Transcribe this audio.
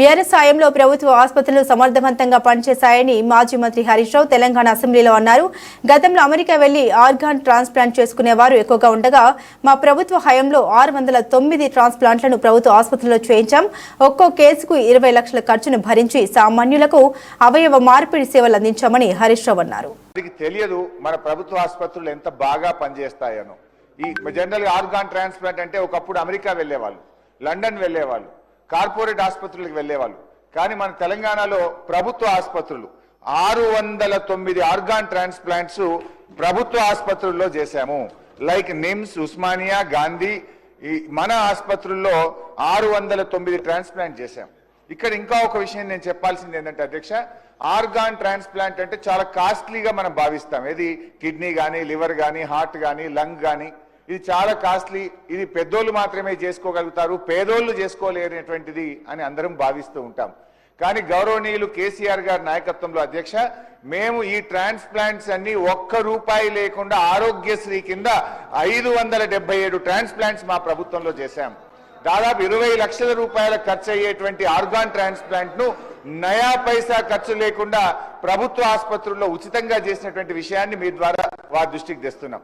BRS సాయంలో ప్రభుత్వ ఆసుపత్రులు సమర్థవంతంగా పనిచేశాయని మాజీ మంత్రి హరీష్ రావు తెలంగాణ అసెంబ్లీలో అన్నారు. గతంలో అమెరికా వెళ్ళి ఆర్గాన్ ట్రాన్స్ప్లాంట్ చేసుకునేవారు ఎక్కువగా ఉండగా మా ప్రభుత్వ హయాంలో ఆరు వందల తొమ్మిది ట్రాన్స్ప్లాంట్లను ప్రభుత్వ ఆసుపత్రిలో చేయించాం. ఒక్కో కేసుకు ఇరవై లక్షల ఖర్చును భరించి సామాన్యులకు అవయవ మార్పిడి సేవలు అందించామని హరీష్ రావు అన్నారు. తెలియదు మన ప్రభుత్వ ఆసుపత్రులు ఎంత బాగా పనిచేస్తాయనో. ఈ జనరల్ ఆర్గాన్ ట్రాన్స్ప్లాంట్ అంటే ఒకప్పుడు అమెరికా వెళ్ళేవాళ్ళు లండన్ వెళ్ళేవాళ్ళు. కార్పొరేట్ ఆసుపత్రులకు వెళ్ళేవాళ్ళు. కానీ మన తెలంగాణలో ప్రభుత్వ ఆసుపత్రులు ఆరు వందల తొమ్మిది ఆర్గాన్ ట్రాన్స్ప్లాంట్స్ ప్రభుత్వ ఆసుపత్రుల్లో చేశాము. లైక్ నిమ్స్ ఉస్మానియా గాంధీ ఈ మన ఆసుపత్రుల్లో ఆరు వందల తొమ్మిది ట్రాన్స్ప్లాంట్ చేశాం. ఇక్కడ ఇంకా ఒక విషయం నేను చెప్పాల్సింది ఏంటంటే అధ్యక్ష ఆర్గాన్ ట్రాన్స్ప్లాంట్ అంటే చాలా కాస్ట్లీగా మనం భావిస్తాం. ఏది? కిడ్నీ కానీ లివర్ కానీ హార్ట్ కానీ లంగ్ కానీ ఇది చాలా కాస్ట్లీ ఇది పెద్దోళ్ళు మాత్రమే చేసుకోగలుగుతారు పేదోళ్ళు చేసుకోలేనటువంటిది అని అందరం భావిస్తూ ఉంటాం. కానీ గౌరవనీయులు కేసీఆర్ గారి నాయకత్వంలో అధ్యక్ష మేము ఈ ట్రాన్స్ప్లాంట్స్ అన్ని ఒక్క రూపాయి లేకుండా ఆరోగ్యశ్రీ కింద ఐదు వందల డెబ్బై ఏడు ట్రాన్స్ప్లాంట్స్ మా ప్రభుత్వంలో చేశాం. దాదాపు ఇరవై లక్షల రూపాయల ఖర్చు అయ్యేటువంటి ఆర్గాన్ ట్రాన్స్ప్లాంట్ను నయా పైసా ఖర్చు లేకుండా ప్రభుత్వ ఆసుపత్రుల్లో ఉచితంగా చేసినటువంటి విషయాన్ని మీ ద్వారా వారి దృష్టికి తెస్తున్నాం.